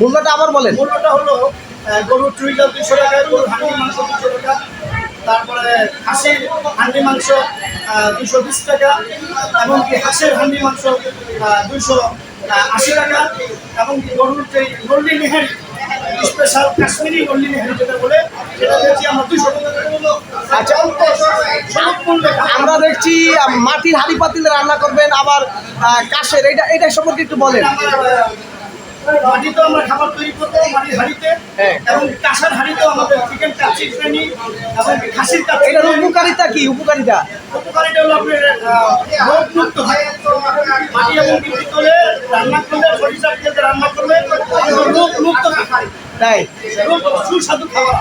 মূল্যটা আবার বলেন। মূল্যটা হলো গরুর চুইটা দুশো টাকা গরুর হান্ডি মাংস দুশো টাকা তারপরে হাঁসের হান্ডি মাংস দুশো বিশ টাকা এমনকি হাঁসের হান্ডি মাংস দুশো আশি টাকা এমনকি গরুর যে গল্লি নেহারি স্পেশাল কাশ্মীরি যেটা বলে সেটা আমরা দুশো আচ্ছা আমরা দেখছি মাটির হাঁড়ি পাতিলে রান্না করবেন আবার কাশের এটা এটা সম্পর্কে একটু বলেন। মাটিতে আমরা খাবার তৈরি করব মাটির হাঁড়িতে। হ্যাঁ। এবং কাঁসার হাঁড়িতেও আমাদের চিকেন কাচ্চি ট্রেনি এবং খাসির কাচ্চি এটার উপকারিতা কি? উপকারিতা? উপকারিতা হলো আপনার রোগ মুক্ত হয়। মাটি এবং পিতলে রান্না করলে সরিষার তেলে রান্না করলে রোগ মুক্ত তাই রোগ সুস্বাদু খাবার।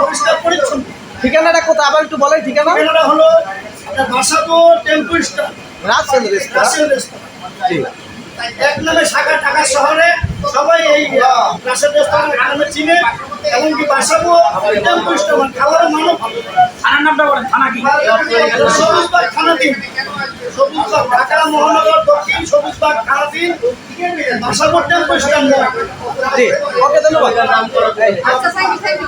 পরিষ্কার পরিচ্ছন্ন। ঠিকানাটা কোথায়? আবার একটু বলেন ঠিকানা। এখানে হলো বাসাবো টেম্পু স্টার। রেস্তোরাঁ। এক নামে শাখা ঢাকা শহরে সবাই এই রাশের রেস্তোরাঁ নামে চিনে এমনকি বাসাবো টেম্পু স্টার মানে খাবারের মানও ভালো থানার নামটা বলেন থানা কি? সবুজবাগ থানাধীন সবুজবাগ ঢাকা মহানগর দক্ষিণ সবুজবাগ থানাধীন বাসাবো টেম্পু স্ট্যান্ড জি। ওকে ধন্যবাদ আচ্ছা থ্যাংক ইউ থ্যাংক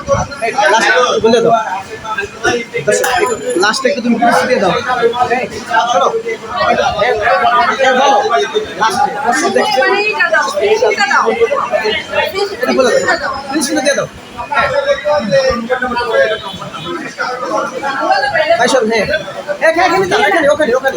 দাও লাস্টে তুমি কিছু দিয়ে দাও মানে দিয়ে দাও ভাই হ্যাঁ হ্যাঁ হ্যাঁ এখানে ওখানে ওখানে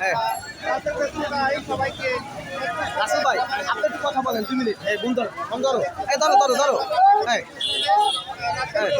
হ্যাঁ। রাসেল ভাই আপনি একটু কথা বলেন দুই মিনিট। এই বন্ধ ধরো ধরো। এই ধরো ধরো ধরো। হ্যাঁ। হ্যাঁ।